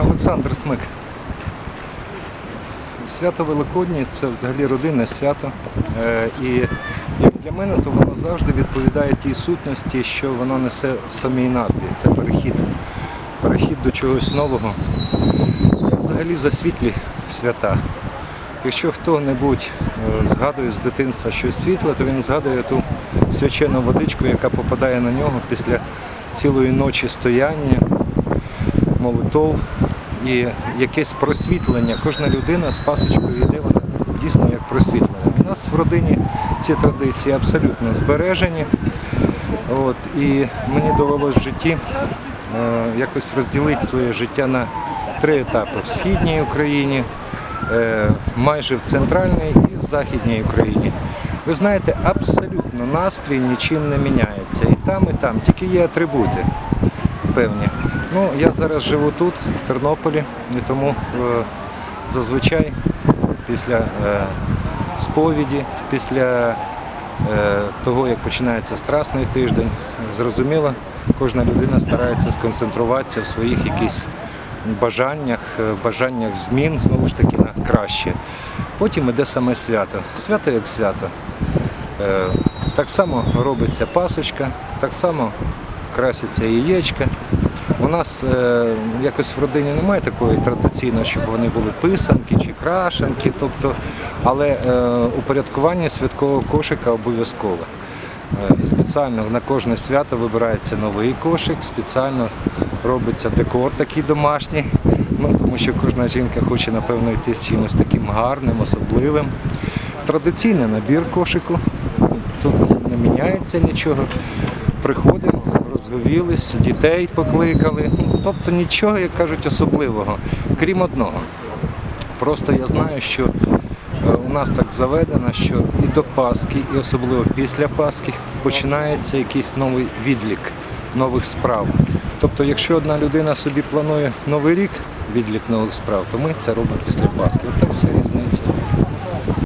Олександр Смик. Свято Великодні це взагалі родинне свято. Е, І як для мене, то воно завжди відповідає тій сутності, що воно несе в самій назві. Це перехід. Перехід до чогось нового. Я взагалі за світлі свята. Якщо хто-небудь е, згадує з дитинства щось світле, то він згадує ту свячену водичку, яка попадає на нього після цілої ночі стояння, молитов і якесь просвітлення. Кожна людина з пасочкою йде, вона дійсно як просвітлена. У нас в родині ці традиції абсолютно збережені. От, і мені довелось в житті е, якось розділити своє життя на три етапи в східній Україні, е, майже в центральній і в західній Україні. Ви знаєте, абсолютно настрій нічим не міняється. І там, і там, тільки є атрибути певні. Ну, я зараз живу тут, в Тернополі, і тому е, зазвичай після е, сповіді, після е, того, як починається страсний тиждень, зрозуміло, кожна людина старається сконцентруватися в своїх якихось бажаннях, бажаннях змін, знову ж таки, на краще. Потім іде саме свято. Свято як свято. Так само робиться пасочка, так само краситься яєчка. У нас е, якось в родині немає такої традиційно, щоб вони були писанки чи крашенки, тобто, але е, упорядкування святкового кошика обов'язкове. Е, Спеціально на кожне свято вибирається новий кошик, спеціально робиться декор такий домашній, ну, тому що кожна жінка хоче, напевно, йти з чимось таким гарним, особливим. Традиційний набір кошику, тут не міняється нічого. Приходимо, розговілись, дітей покликали. Ну, тобто нічого, як кажуть, особливого, крім одного. Просто я знаю, що е, у нас так заведено, що і до Пасхи, і особливо після Пасхи починається якийсь новий відлік нових справ. Тобто, якщо одна людина собі планує новий рік, відлік нових справ, то ми це робимо після Пасхи. От так вся різниця.